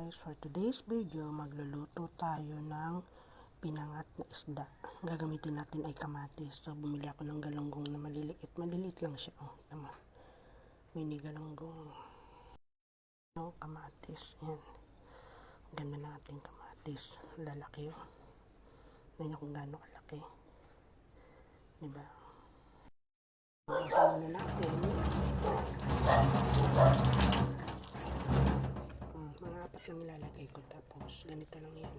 Guys, for today's video, magluluto tayo ng pinangat na isda. Gagamitin natin ay kamatis. So, bumili ako ng galunggong na maliliit. Maliliit lang siya. Oh, tama. Mini galunggong. No, kamatis. Yan. Ganda na ating kamatis. Lalaki oh. Ngayon kung gaano kalaki. Diba? Ano na natin. Lang ilalagay ko tapos ganito lang yan.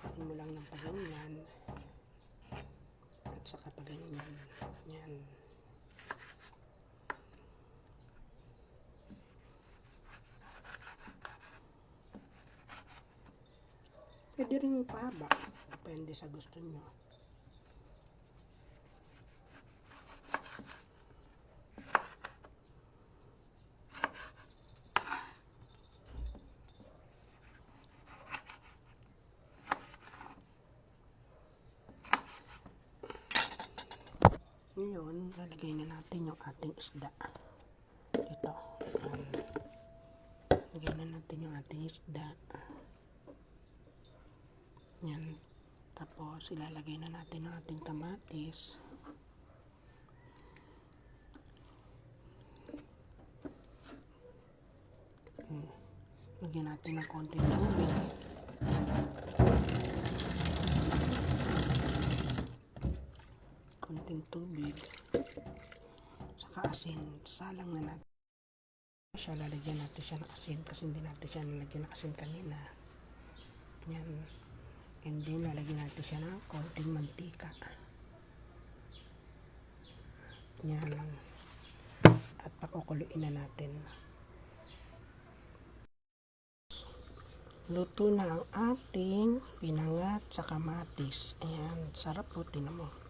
Hain mo lang ng paganyan at saka paganyan yan. Pwede rin pahaba. Depende sa gusto nyo Ngayon, lalagay na natin yung ating isda. Ito. Um, lagay na natin yung ating isda. Yan. Tapos, ilalagay na natin ang ating kamatis. Hmm. Lagyan natin ng konting tubig. Konting tubig. Saka asin. Salang na natin. Siya lalagyan natin siya ng asin kasi hindi natin siya nalagyan ng asin kanina. Yan. And then lalagyan natin siya ng konting mantika. Yan. At pakukuluin na natin. Luto na ang ating pinangat sa kamatis. Ayan. Sarap po tinan mo.